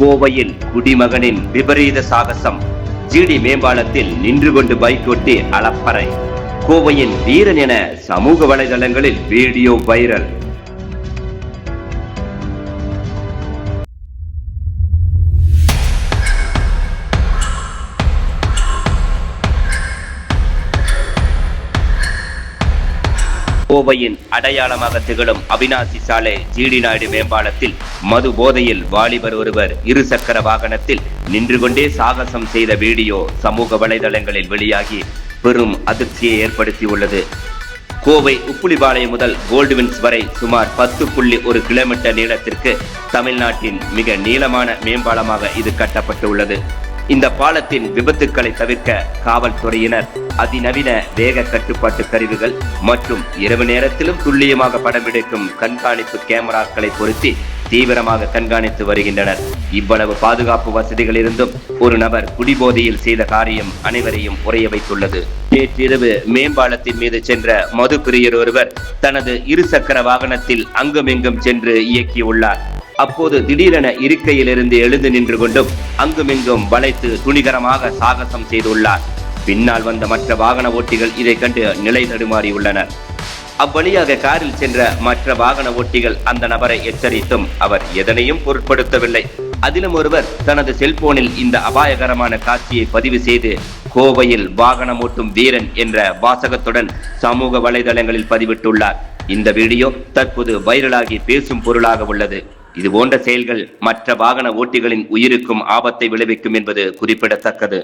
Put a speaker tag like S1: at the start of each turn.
S1: கோவையில் குடிமகனின் விபரீத சாகசம். ஜிடி மேம்பாலத்தில் நின்று கொண்டு பைக் ஒட்டி அளப்பறை. கோவையின் வீரன் என சமூக வலைதளங்களில் வீடியோ வைரல். கோவையின் அடையாளமாக திகழும் அவினாசி சாலை ஜிடி நாயுடு மேம்பாலத்தில் மது போதையில் வாலிபர் ஒருவர் இருசக்கர வாகனத்தில் நின்று கொண்டே சாகசம் செய்த வீடியோ சமூக வலைதளங்களில் வெளியாகி பெரும் அதிர்ச்சியை ஏற்படுத்தியுள்ளது கோவை உப்புளிபாளையம் முதல் கோல்டுவின்ஸ் வரை சுமார் பத்து புள்ளி ஒரு கிலோமீட்டர் நீளத்திற்கு தமிழ்நாட்டின் மிக நீளமான மேம்பாலமாக இது கட்டப்பட்டுள்ளது. இந்த பாலத்தின் விபத்துக்களை தவிர்க்க காவல்துறையினர் அதிநவீன வேக கட்டுப்பாட்டு கருவிகள் மற்றும் இரவு நேரத்திலும் துல்லியமாக படம் எடுக்கும் கண்காணிப்பு கேமராக்களை பொருத்தி தீவிரமாக கண்காணித்து வருகின்றனர். இவ்வளவு பாதுகாப்பு வசதிகள் இருந்தும் ஒரு நபர் குடிபோதையில் செய்த காரியம் அனைவரையும் உரைய வைத்துள்ளது. நேற்றிரவு மேம்பாலத்தின் மீது சென்ற மது பிரியர் ஒருவர் தனது இருசக்கர வாகனத்தில் அங்குமிங்கும் சென்று இயக்கியுள்ளார். அப்போது திடீரென இருக்கையிலிருந்து எழுந்து நின்று கொண்டும் அங்குமிங்கும் வளைத்து துணிகரமாக சாகசம் செய்துள்ளார். பின்னால் வந்த மற்ற வாகன ஓட்டிகள் இதை கண்டு நிலை தடுமாறியுள்ளனர். அவ்வழியாக காரில் சென்ற மற்ற வாகன ஓட்டிகள் அந்த நபரை எச்சரித்தும் அவர் எதனையும் பொருட்படுத்தவில்லை. அதிலும் ஒருவர் தனது செல்போனில் இந்த அபாயகரமான காட்சியை பதிவு செய்து கோவையில் வாகனம் ஓட்டும் வீரன் என்ற வாசகத்துடன் சமூக வலைதளங்களில் பதிவிட்டுள்ளார். இந்த வீடியோ தற்போது வைரலாகி பேசும் பொருளாக உள்ளது. இது போன்ற செயல்கள் மற்ற வாகன ஓட்டிகளின் உயிருக்கும் ஆபத்தை விளைவிக்கும் என்பது குறிப்பிடத்தக்கது.